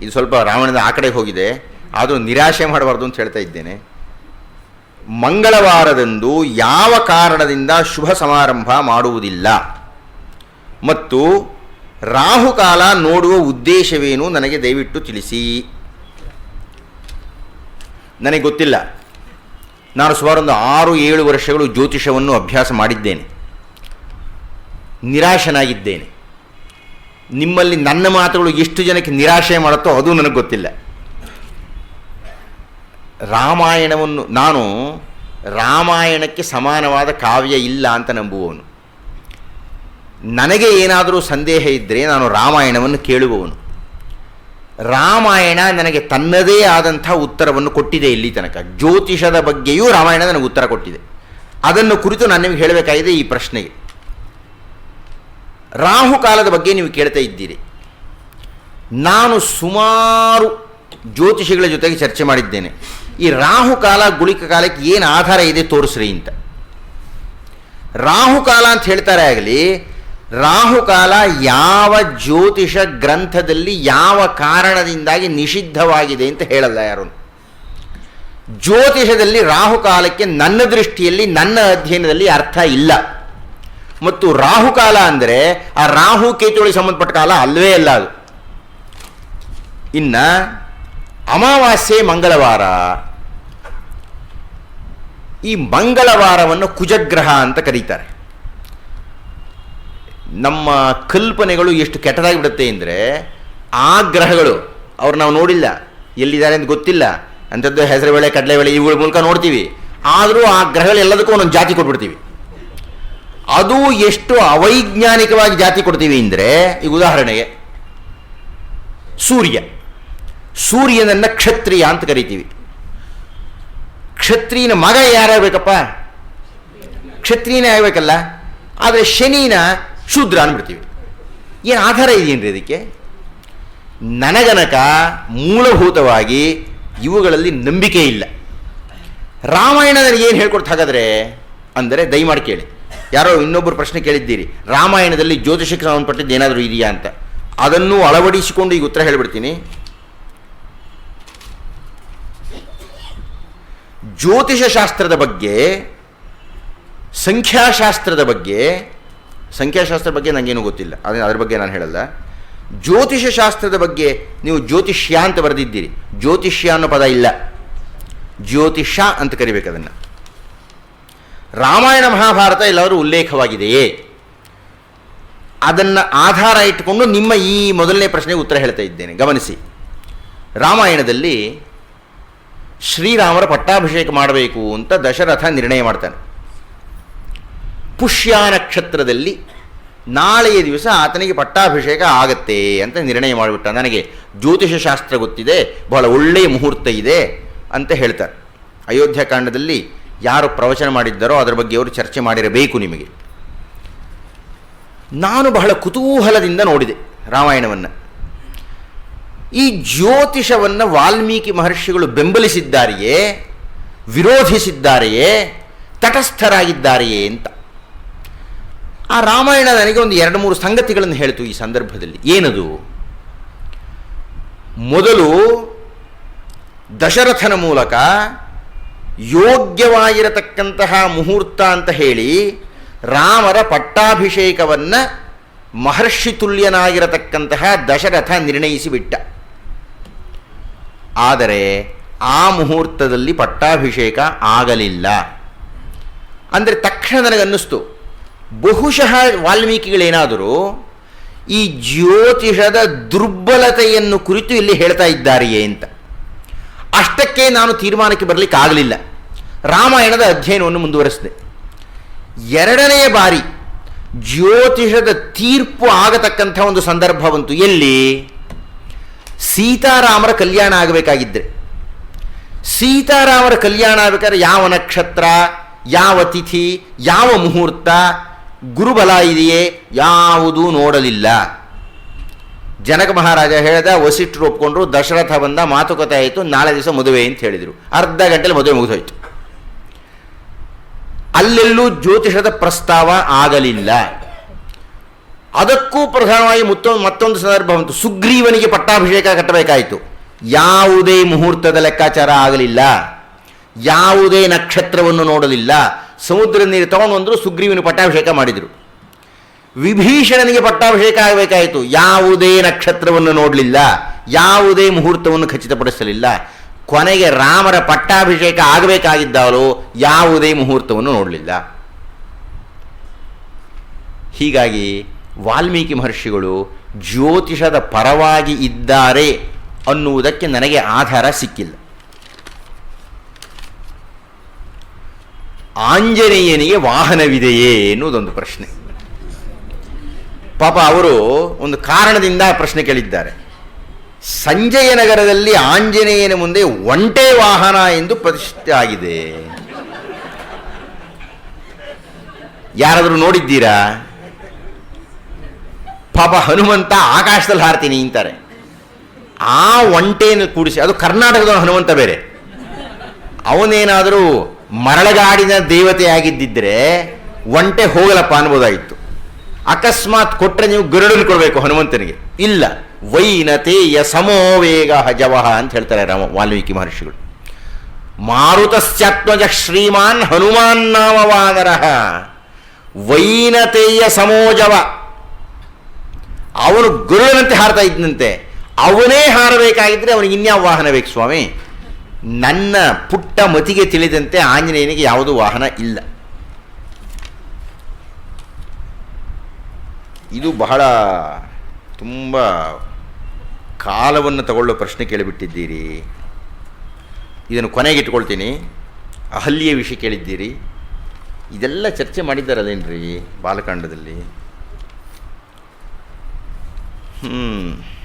ಇದು ಸ್ವಲ್ಪ ರಾವಣದ ಆ ಕಡೆ ಹೋಗಿದೆ. ಆದರೂ ನಿರಾಶೆ ಮಾಡಬಾರ್ದು ಅಂತ ಹೇಳ್ತಾ ಇದ್ದೇನೆ. ಮಂಗಳವಾರದಂದು ಯಾವ ಕಾರಣದಿಂದ ಶುಭ ಸಮಾರಂಭ ಮಾಡುವುದಿಲ್ಲ. ಮತ್ತು ರಾಹುಕಾಲ ನೋಡುವ ಉದ್ದೇಶವೇನು ನನಗೆ ದಯವಿಟ್ಟು ತಿಳಿಸಿ. ನನಗೆ ಗೊತ್ತಿಲ್ಲ. ನಾನು ಸುಮಾರು ಒಂದು ಆರು ಏಳು ವರ್ಷಗಳು ಜ್ಯೋತಿಷವನ್ನು ಅಭ್ಯಾಸ ಮಾಡಿದ್ದೇನೆ. ನಿರಾಶನಾಗಿದ್ದೇನೆ. ನಿಮ್ಮಲ್ಲಿ ನನ್ನ ಮಾತುಗಳು ಎಷ್ಟು ಜನಕ್ಕೆ ನಿರಾಶೆ ಮಾಡುತ್ತೋ ಅದು ನನಗೆ ಗೊತ್ತಿಲ್ಲ. ರಾಮಾಯಣವನ್ನು, ನಾನು ರಾಮಾಯಣಕ್ಕೆ ಸಮಾನವಾದ ಕಾವ್ಯ ಇಲ್ಲ ಅಂತ ನಂಬುವವನು. ನನಗೆ ಏನಾದರೂ ಸಂದೇಹ ಇದ್ದರೆ ನಾನು ರಾಮಾಯಣವನ್ನು ಕೇಳುವವನು. ರಾಮಾಯಣ ನನಗೆ ತನ್ನದೇ ಆದಂಥ ಉತ್ತರವನ್ನು ಕೊಟ್ಟಿದೆ ಇಲ್ಲಿ ತನಕ. ಜ್ಯೋತಿಷದ ಬಗ್ಗೆಯೂ ರಾಮಾಯಣ ನನಗೆ ಉತ್ತರ ಕೊಟ್ಟಿದೆ. ಅದನ್ನು ಕುರಿತು ನಾನು ನಿಮಗೆ ಹೇಳಬೇಕಾಗಿದೆ ಈ ಪ್ರಶ್ನೆಗೆ. ರಾಹುಕಾಲದ ಬಗ್ಗೆ ನೀವು ಕೇಳ್ತಾ ಇದ್ದೀರಿ. ನಾನು ಸುಮಾರು ಜ್ಯೋತಿಷಿಗಳ ಜೊತೆಗೆ ಚರ್ಚೆ ಮಾಡಿದ್ದೇನೆ. ಈ ರಾಹುಕಾಲ ಗುಳಿಕ ಕಾಲಕ್ಕೆ ಏನು ಆಧಾರ ಇದೆ ತೋರಿಸ್ರಿ ಅಂತ. ರಾಹುಕಾಲ ಅಂತ ಹೇಳ್ತಾರೆ ಆಗಲಿ ರಾಹುಕಾಲ ಯಾವ ಜ್ಯೋತಿಷ ಗ್ರಂಥದಲ್ಲಿ ಯಾವ ಕಾರಣದಿಂದಾಗಿ ನಿಷಿದ್ಧವಾಗಿದೆ ಅಂತ ಹೇಳಲ್ಲ ಯಾರು? ಜ್ಯೋತಿಷದಲ್ಲಿ ರಾಹುಕಾಲಕ್ಕೆ ನನ್ನ ದೃಷ್ಟಿಯಲ್ಲಿ, ನನ್ನ ಅಧ್ಯಯನದಲ್ಲಿ ಅರ್ಥ ಇಲ್ಲ. ಮತ್ತು ರಾಹುಕಾಲ ಅಂದರೆ ಆ ರಾಹು ಕೇತುಗಳಿಗೆ ಸಂಬಂಧಪಟ್ಟ ಕಾಲ ಅಲ್ಲವೇ ಅಲ್ಲ ಅದು. ಇನ್ನ ಅಮಾವಾಸ್ಯೆ ಮಂಗಳವಾರ. ಈ ಮಂಗಳವಾರವನ್ನು ಕುಜಗ್ರಹ ಅಂತ ಕರೀತಾರೆ. ನಮ್ಮ ಕಲ್ಪನೆಗಳು ಎಷ್ಟು ಕೆಟ್ಟದಾಗಿ ಬಿಡುತ್ತೆ ಅಂದರೆ ಆ ಗ್ರಹಗಳು. ಅವ್ರು ನಾವು ನೋಡಿಲ್ಲ. ಎಲ್ಲಿದ್ದಾರೆ ಅಂತ ಗೊತ್ತಿಲ್ಲ. ಅಂಥದ್ದು ಹೆಸರುಬೇಳೆ, ಕಡಲೆಬೇಳೆ ಇವುಗಳ ಮೂಲಕ ನೋಡ್ತೀವಿ. ಆದರೂ ಆ ಗ್ರಹಗಳು ಎಲ್ಲದಕ್ಕೂ ಒಂದೊಂದು ಜಾತಿ ಕೊಟ್ಬಿಡ್ತೀವಿ. ಅದು ಎಷ್ಟು ಅವೈಜ್ಞಾನಿಕವಾಗಿ ಜಾತಿ ಕೊಡ್ತೀವಿ ಅಂದರೆ, ಈಗ ಉದಾಹರಣೆಗೆ, ಸೂರ್ಯ. ಸೂರ್ಯನನ್ನು ಕ್ಷತ್ರಿಯ ಅಂತ ಕರಿತೀವಿ. ಕ್ಷತ್ರಿಯನ ಮಗ ಯಾರಾಗಬೇಕಪ್ಪ? ಕ್ಷತ್ರಿಯನೇ ಆಗಬೇಕಲ್ಲ. ಆದರೆ ಶನಿನ ಶೂದ್ರ ಅಂದ್ಬಿಡ್ತೀವಿ ಏನು ಆಧಾರ ಇದೆಯೇನ್ರಿ ಅದಕ್ಕೆ ನನಗನಕ ಮೂಲಭೂತವಾಗಿ ಇವುಗಳಲ್ಲಿ ನಂಬಿಕೆ ಇಲ್ಲ. ರಾಮಾಯಣ ಏನು ಹೇಳ್ಕೊಡ್ತು ಹಾಗಾದರೆ ಅಂದರೆ ದಯಮಾಡಿ ಕೇಳಿ. ಯಾರೋ ಇನ್ನೊಬ್ಬರು ಪ್ರಶ್ನೆ ಕೇಳಿದ್ದೀರಿ. ರಾಮಾಯಣದಲ್ಲಿ ಜ್ಯೋತಿಷಕ್ಕೆ ಸಂಬಂಧಪಟ್ಟಿದ್ದು ಏನಾದರೂ ಇದೆಯಾ ಅಂತ. ಅದನ್ನು ಅಳವಡಿಸಿಕೊಂಡು ಈಗ ಉತ್ತರ ಹೇಳಿಬಿಡ್ತೀನಿ. ಜ್ಯೋತಿಷಶಾಸ್ತ್ರದ ಬಗ್ಗೆ, ಸಂಖ್ಯಾಶಾಸ್ತ್ರದ ಬಗ್ಗೆ ಸಂಖ್ಯಾಶಾಸ್ತ್ರದ ಬಗ್ಗೆ ನನಗೇನು ಗೊತ್ತಿಲ್ಲ. ಅದೇ ಅದ್ರ ಬಗ್ಗೆ ನಾನು ಹೇಳಲ್ಲ. ಜ್ಯೋತಿಷ ಶಾಸ್ತ್ರದ ಬಗ್ಗೆ ನೀವು ಜ್ಯೋತಿಷ್ಯ ಅಂತ ಬರೆದಿದ್ದೀರಿ. ಜ್ಯೋತಿಷ್ಯ ಅನ್ನೋ ಪದ ಇಲ್ಲ. ಜ್ಯೋತಿಷ ಅಂತ ಕರಿಬೇಕು ಅದನ್ನು. ರಾಮಾಯಣ ಮಹಾಭಾರತ ಎಲ್ಲಾದರೂ ಉಲ್ಲೇಖವಾಗಿದೆಯೇ? ಅದನ್ನು ಆಧಾರ ಇಟ್ಟುಕೊಂಡು ನಿಮ್ಮ ಈ ಮೊದಲನೇ ಪ್ರಶ್ನೆಗೆ ಉತ್ತರ ಹೇಳ್ತಾ ಇದ್ದೇನೆ. ಗಮನಿಸಿ. ರಾಮಾಯಣದಲ್ಲಿ ಶ್ರೀರಾಮರ ಪಟ್ಟಾಭಿಷೇಕ ಮಾಡಬೇಕು ಅಂತ ದಶರಥ ನಿರ್ಣಯ ಮಾಡ್ತಾನೆ. ಪುಷ್ಯ ನಕ್ಷತ್ರದಲ್ಲಿ ನಾಳೆಯ ದಿವಸ ಆತನಿಗೆ ಪಟ್ಟಾಭಿಷೇಕ ಆಗತ್ತೆ ಅಂತ ನಿರ್ಣಯ ಮಾಡಿಬಿಟ್ಟ. ನನಗೆ ಜ್ಯೋತಿಷ ಶಾಸ್ತ್ರ ಗೊತ್ತಿದೆ, ಬಹಳ ಒಳ್ಳೆಯ ಮುಹೂರ್ತ ಇದೆ ಅಂತ ಹೇಳ್ತಾರೆ. ಅಯೋಧ್ಯಕಾಂಡದಲ್ಲಿ ಯಾರು ಪ್ರವಚನ ಮಾಡಿದ್ದಾರೋ ಅದರ ಬಗ್ಗೆ ಅವರು ಚರ್ಚೆ ಮಾಡಿರಬೇಕು ನಿಮಗೆ. ನಾನು ಬಹಳ ಕುತೂಹಲದಿಂದ ನೋಡಿದೆ ರಾಮಾಯಣವನ್ನು. ಈ ಜ್ಯೋತಿಷವನ್ನು ವಾಲ್ಮೀಕಿ ಮಹರ್ಷಿಗಳು ಬೆಂಬಲಿಸಿದ್ದಾರೆಯೇ, ವಿರೋಧಿಸಿದ್ದಾರೆಯೇ, ತಟಸ್ಥರಾಗಿದ್ದಾರೆಯೇ ಅಂತ. ಆ ರಾಮಾಯಣ ನನಗೆ ಒಂದು ಎರಡು ಮೂರು ಸಂಗತಿಗಳನ್ನು ಹೇಳ್ತು ಈ ಸಂದರ್ಭದಲ್ಲಿ. ಏನದು? ಮೊದಲು ದಶರಥನ ಮೂಲಕ ಯೋಗ್ಯವಾಗಿರತಕ್ಕಂತಹ ಮುಹೂರ್ತ ಅಂತ ಹೇಳಿ ರಾಮರ ಪಟ್ಟಾಭಿಷೇಕವನ್ನು ಮಹರ್ಷಿ ತುಲ್ಯನಾಗಿರತಕ್ಕಂತಹ ದಶರಥ ನಿರ್ಣಯಿಸಿಬಿಟ್ಟ. ಆದರೆ ಆ ಮುಹೂರ್ತದಲ್ಲಿ ಪಟ್ಟಾಭಿಷೇಕ ಆಗಲಿಲ್ಲ. ಅಂದರೆ ತಕ್ಷಣ ನನಗನ್ನಿಸ್ತು. ಬಹುಶಃ ವಾಲ್ಮೀಕಿಗಳೇನಾದರೂ ಈ ಜ್ಯೋತಿಷದ ದುರ್ಬಲತೆಯನ್ನು ಕುರಿತು ಇಲ್ಲಿ ಹೇಳ್ತಾ ಇದ್ದಾರೆಯೇ ಅಂತ. ಅಷ್ಟಕ್ಕೆ ನಾನು ತೀರ್ಮಾನಕ್ಕೆ ಬರಲಿಕ್ಕೆ ಆಗಲಿಲ್ಲ. ರಾಮಾಯಣದ ಅಧ್ಯಯನವನ್ನು ಮುಂದುವರೆಸಿದೆ. ಎರಡನೆಯ ಬಾರಿ ಜ್ಯೋತಿಷದ ತೀರ್ಪು ಆಗತಕ್ಕಂಥ ಒಂದು ಸಂದರ್ಭ ಬಂತು. ಎಲ್ಲಿ? ಸೀತಾರಾಮರ ಕಲ್ಯಾಣ ಆಗಬೇಕಾಗಿದ್ದರೆ ಸೀತಾರಾಮರ ಕಲ್ಯಾಣ ಆಗಬೇಕಾದ್ರೆ ಯಾವ ನಕ್ಷತ್ರ, ಯಾವ ತಿಥಿ, ಯಾವ ಮುಹೂರ್ತ ಗುರುಬಲ ಇದೆಯೇ ಯಾವುದೂ ನೋಡಲಿಲ್ಲ. ಜನಕ ಮಹಾರಾಜ ಹೇಳಿದ, ವಸಿಷ್ಠರು ಒಪ್ಕೊಂಡ್ರು, ದಶರಥ ಬಂದ, ಮಾತುಕತೆ ಆಯಿತು, ನಾಳೆ ದಿವಸ ಮದುವೆ ಅಂತ ಹೇಳಿದರು. ಅರ್ಧ ಗಂಟೆಲಿ ಮದುವೆ ಮುಗಿದೋಯ್ತು. ಅಲ್ಲೆಲ್ಲೂ ಜ್ಯೋತಿಷದ ಪ್ರಸ್ತಾವ ಆಗಲಿಲ್ಲ. ಅದಕ್ಕೂ ಪ್ರಧಾನವಾಗಿ ಮತ್ತೊಂದು ಮತ್ತೊಂದು ಸಂದರ್ಭ ಬಂತು. ಸುಗ್ರೀವನಿಗೆ ಪಟ್ಟಾಭಿಷೇಕ ಕಟ್ಟಬೇಕಾಯಿತು. ಯಾವುದೇ ಮುಹೂರ್ತದ ಲೆಕ್ಕಾಚಾರ ಆಗಲಿಲ್ಲ. ಯಾವುದೇ ನಕ್ಷತ್ರವನ್ನು ನೋಡಲಿಲ್ಲ. ಸಮುದ್ರ ನೀರು ತಗೊಂಡು ಬಂದರು ಸುಗ್ರೀವನ ಪಟ್ಟಾಭಿಷೇಕ ಮಾಡಿದರು. ವಿಭೀಷಣನಿಗೆ ಪಟ್ಟಾಭಿಷೇಕ ಆಗಬೇಕಾಯಿತು. ಯಾವುದೇ ನಕ್ಷತ್ರವನ್ನು ನೋಡಲಿಲ್ಲ, ಯಾವುದೇ ಮುಹೂರ್ತವನ್ನು ಖಚಿತಪಡಿಸಲಿಲ್ಲ. ಕೊನೆಗೆ ರಾಮರ ಪಟ್ಟಾಭಿಷೇಕ ಆಗಬೇಕಾಗಿದ್ದಾರೋ ಯಾವುದೇ ಮುಹೂರ್ತವನ್ನು ನೋಡಲಿಲ್ಲ. ಹೀಗಾಗಿ ವಾಲ್ಮೀಕಿ ಮಹರ್ಷಿಗಳು ಜ್ಯೋತಿಷದ ಪರವಾಗಿ ಇದ್ದಾರೆ ಅನ್ನುವುದಕ್ಕೆ ನನಗೆ ಆಧಾರ ಸಿಕ್ಕಿಲ್ಲ. ಆಂಜನೇಯನಿಗೆ ವಾಹನವಿದೆಯೇ ಎನ್ನುವುದೊಂದು ಪ್ರಶ್ನೆ. ಪಾಪ ಅವರು ಒಂದು ಕಾರಣದಿಂದ ಪ್ರಶ್ನೆ ಕೇಳಿದ್ದಾರೆ. ಸಂಜಯ ನಗರದಲ್ಲಿ ಆಂಜನೇಯನ ಮುಂದೆ ಒಂಟೆ ವಾಹನ ಎಂದು ಪ್ರತಿಷ್ಠೆ ಆಗಿದೆ. ಯಾರಾದರೂ ನೋಡಿದ್ದೀರಾ? ಪಾಪ ಹನುಮಂತ ಆಕಾಶದಲ್ಲಿ ಹಾರ್ತೀನಿ ಅಂತಾರೆ. ಆ ಒಂಟೆಯನ್ನು ಕೂಡಿಸಿ, ಅದು ಕರ್ನಾಟಕದ ಹನುಮಂತ ಬೇರೆ. ಅವನೇನಾದರೂ ಮರಳಗಾಡಿನ ದೇವತೆಯಾಗಿದ್ದಿದ್ರೆ ಒಂಟೆ ಹೋಗಲಪ್ಪ ಅನ್ಬೋದಾಗಿತ್ತು ಅಕಸ್ಮಾತ್ ಕೊಟ್ಟರೆ ನೀವು ಗರುಡನ್ ಕೊಡಬೇಕು ಹನುಮಂತನಿಗೆ. ಇಲ್ಲ ವೈನತೇಯ ಸಮೋವೇಗ ಹಜವಹ ಅಂತ ಹೇಳ್ತಾರೆ ರಾಮ, ವಾಲ್ಮೀಕಿ ಮಹರ್ಷಿಗಳು. ಮಾರುತಶ್ಚಾತ್ಮಜ ಶ್ರೀಮಾನ್ ಹನುಮಾನ್ ನಾಮ ವಾನರ ವೈನತೇಯ ಸಮೋಜವ. ಅವನು ಗುರುವಿನಂತೆ ಹಾರ್ತಾ ಇದ್ದಂತೆ ಅವನೇ ಹಾರಬೇಕಾಗಿದ್ದರೆ ಅವನಿಗೆ ಇನ್ಯಾವ ವಾಹನ ಬೇಕು ಸ್ವಾಮಿ? ನನ್ನ ಪುಟ್ಟ ಮತಿಗೆ ತಿಳಿದಂತೆ ಆಂಜನೇಯನಿಗೆ ಯಾವುದೂ ವಾಹನ ಇಲ್ಲ. ಇದು ಬಹಳ ತುಂಬ ಕಾಲವನ್ನು ತಗೊಳ್ಳೋ ಪ್ರಶ್ನೆ ಕೇಳಿಬಿಟ್ಟಿದ್ದೀರಿ. ಇದನ್ನು ಕೊನೆಗೆ ಇಟ್ಕೊಳ್ತೀನಿ. ಅಹಲ್ಯ ವಿಷಯ ಕೇಳಿದ್ದೀರಿ. ಇದೆಲ್ಲ ಚರ್ಚೆ ಮಾಡಿದ್ದಾರಲ್ಲೇನ್ರಿ ಬಾಲಕಾಂಡದಲ್ಲಿ? ಹ್ಞೂ